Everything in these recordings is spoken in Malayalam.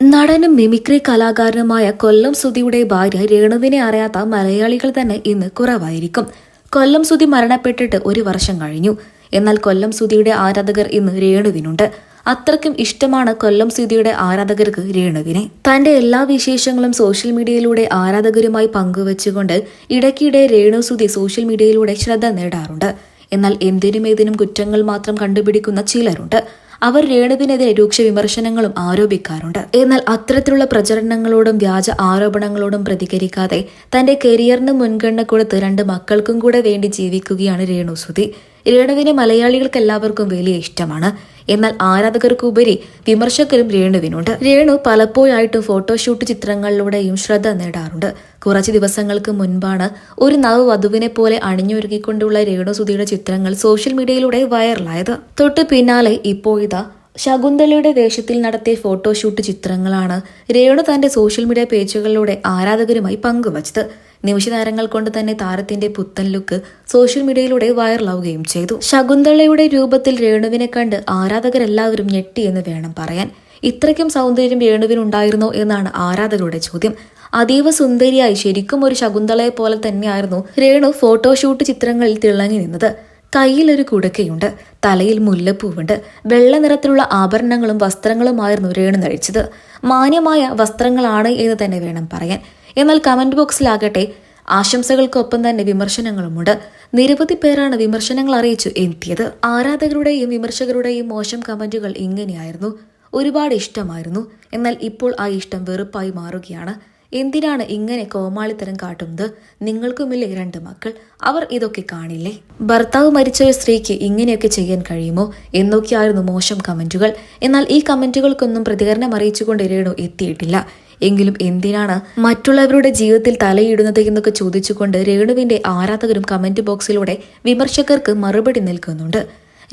നടനും മിമിക്രി കലാകാരനുമായ കൊല്ലം സുധിയുടെ ഭാര്യ രേണുവിനെ അറിയാത്ത മലയാളികൾ തന്നെ ഇന്ന് കുറവായിരിക്കും. കൊല്ലം സുധി മരണപ്പെട്ടിട്ട് ഒരു വർഷം കഴിഞ്ഞു. എന്നാൽ കൊല്ലം സുധിയുടെ ആരാധകർ ഇന്ന് രേണുവിനുണ്ട്. അത്രയ്ക്കും ഇഷ്ടമാണ് കൊല്ലം സുധിയുടെ ആരാധകർക്ക് രേണുവിനെ. തന്റെ എല്ലാ വിശേഷങ്ങളും സോഷ്യൽ മീഡിയയിലൂടെ ആരാധകരുമായി പങ്കുവച്ചുകൊണ്ട് ഇടയ്ക്കിടെ രേണു സുധി സോഷ്യൽ മീഡിയയിലൂടെ ശ്രദ്ധ നേടാറുണ്ട്. എന്നാൽ എന്തിനും ഏതിനും കുറ്റങ്ങൾ മാത്രം കണ്ടുപിടിക്കുന്ന ചിലരുണ്ട്. അവർ രേണുവിനെതിരെ രൂക്ഷ വിമർശനങ്ങളും ആരോപിക്കാറുണ്ട്. എന്നാൽ അത്തരത്തിലുള്ള പ്രചരണങ്ങളോടും വ്യാജ ആരോപണങ്ങളോടും പ്രതികരിക്കാതെ തന്റെ കരിയറിന് മുൻഗണന കൊടുത്ത് രണ്ട് മക്കൾക്കും കൂടെ വേണ്ടി ജീവിക്കുകയാണ് രേണു സുധി. രേണുവിനെ മലയാളികൾക്ക് എല്ലാവർക്കും വലിയ ഇഷ്ടമാണ്. എന്നാൽ ആരാധകർക്കുപരി വിമർശകരും രേണുവിനുണ്ട്. രേണു പലപ്പോഴായിട്ടും ഫോട്ടോഷൂട്ട് ചിത്രങ്ങളിലൂടെയും ശ്രദ്ധ നേടാറുണ്ട്. കുറച്ച് ദിവസങ്ങൾക്ക് മുൻപാണ് ഒരു നവവധുവിനെ പോലെ അണിഞ്ഞൊരുക്കിക്കൊണ്ടുള്ള രേണു സുധിയുടെ ചിത്രങ്ങൾ സോഷ്യൽ മീഡിയയിലൂടെ വൈറലായത് തൊട്ട് പിന്നാലെ ഇപ്പോഴിതാ ശകുന്തളയുടെ വേഷത്തിൽ നടത്തിയ ഫോട്ടോഷൂട്ട് ചിത്രങ്ങളാണ് രേണു തന്റെ സോഷ്യൽ മീഡിയ പേജുകളിലൂടെ ആരാധകരുമായി പങ്കുവച്ചത്. നിമിഷനേരങ്ങൾ കൊണ്ട് തന്നെ താരത്തിന്റെ പുത്തൻ ലുക്ക് സോഷ്യൽ മീഡിയയിലൂടെ വൈറലാവുകയും ചെയ്തു. ശകുന്തളയുടെ രൂപത്തിൽ രേണുവിനെ കണ്ട് ആരാധകരെല്ലാവരും ഞെട്ടി എന്ന് വേണം പറയാൻ. ഇത്രയ്ക്കും സൗന്ദര്യം രേണുവിനുണ്ടായിരുന്നോ എന്നാണ് ആരാധകരുടെ ചോദ്യം. അതീവ സുന്ദരിയായി ശരിക്കും ഒരു ശകുന്തളയെ പോലെ തന്നെയായിരുന്നു രേണു ഫോട്ടോഷൂട്ട് ചിത്രങ്ങളിൽ തിളങ്ങി നിന്നത്. കയ്യിലൊരു കുടക്കയുണ്ട്. തലയിൽ മുല്ലപ്പൂവുണ്ട്. വെള്ള നിറത്തിലുള്ള ആഭരണങ്ങളും വസ്ത്രങ്ങളുമായിരുന്നു രേണു ധരിച്ചത്. മാന്യമായ വസ്ത്രങ്ങളാണ് എന്ന് തന്നെ വേണം പറയാൻ. എന്നാൽ കമന്റ് ബോക്സിലാകട്ടെ ആശംസകൾക്കൊപ്പം തന്നെ വിമർശനങ്ങളുമുണ്ട്. നിരവധി പേരാണ് വിമർശനങ്ങൾ അറിയിച്ചു എത്തിയത്. ആരാധകരുടെയും വിമർശകരുടെയും മോശം കമന്റുകൾ ഇങ്ങനെയായിരുന്നു. ഒരുപാട് ഇഷ്ടമായിരുന്നു. എന്നാൽ ഇപ്പോൾ ആ ഇഷ്ടം വെറുപ്പായി മാറുകയാണ്. എന്തിനാണ് ഇങ്ങനെ കോമാളിത്തരം കാട്ടുന്നത്? നിങ്ങൾക്കുമില്ലേ രണ്ട് മക്കൾ? അവർ ഇതൊക്കെ കാണില്ലേ? ഭർത്താവ് മരിച്ച ഒരു സ്ത്രീക്ക് ഇങ്ങനെയൊക്കെ ചെയ്യാൻ കഴിയുമോ? എന്നൊക്കെയായിരുന്നു മോശം കമന്റുകൾ. എന്നാൽ ഈ കമന്റുകൾക്കൊന്നും പ്രതികരണം അറിയിച്ചുകൊണ്ട് രേണു എത്തിയിട്ടില്ല. എങ്കിലും എന്തിനാണ് മറ്റുള്ളവരുടെ ജീവിതത്തിൽ തലയിടുന്നത് എന്നൊക്കെ ചോദിച്ചുകൊണ്ട് രേണുവിന്റെ ആരാധകരും കമന്റ് ബോക്സിലൂടെ വിമർശകർക്ക് മറുപടി നൽകുന്നുണ്ട്.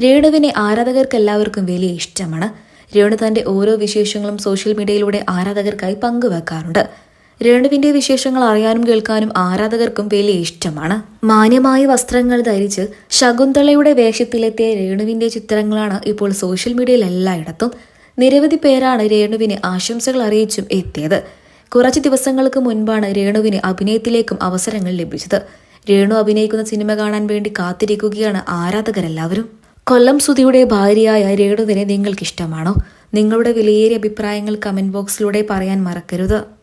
രേണുവിനെ ആരാധകർക്ക് എല്ലാവർക്കും വലിയ ഇഷ്ടമാണ്. രേണു തന്റെ ഓരോ വിശേഷങ്ങളും സോഷ്യൽ മീഡിയയിലൂടെ ആരാധകർക്കായി പങ്കുവെക്കാറുണ്ട്. രേണുവിന്റെ വിശേഷങ്ങൾ അറിയാനും കേൾക്കാനും ആരാധകർക്കും വലിയ ഇഷ്ടമാണ്. മാന്യമായ വസ്ത്രങ്ങൾ ധരിച്ച് ശകുന്തളയുടെ വേഷത്തിലെത്തിയ രേണുവിന്റെ ചിത്രങ്ങളാണ് ഇപ്പോൾ സോഷ്യൽ മീഡിയയിൽ എല്ലായിടത്തും. നിരവധി പേരാണ് രേണുവിന് ആശംസകൾ അറിയിച്ചും എത്തിയത്. കുറച്ച് ദിവസങ്ങൾക്ക് മുൻപാണ് രേണുവിന് അഭിനയത്തിലേക്കും അവസരങ്ങൾ ലഭിച്ചത്. രേണു അഭിനയിക്കുന്ന സിനിമ കാണാൻ വേണ്ടി കാത്തിരിക്കുകയാണ് ആരാധകരെല്ലാവരും. കൊല്ലം സുധിയുടെ ഭാര്യയായ രേണുവിനെ നിങ്ങൾക്ക് ഇഷ്ടമാണോ നിങ്ങളുടെ വിലയേറിയ അഭിപ്രായങ്ങൾ കമന്റ് ബോക്സിലൂടെ പറയാൻ മറക്കരുത്.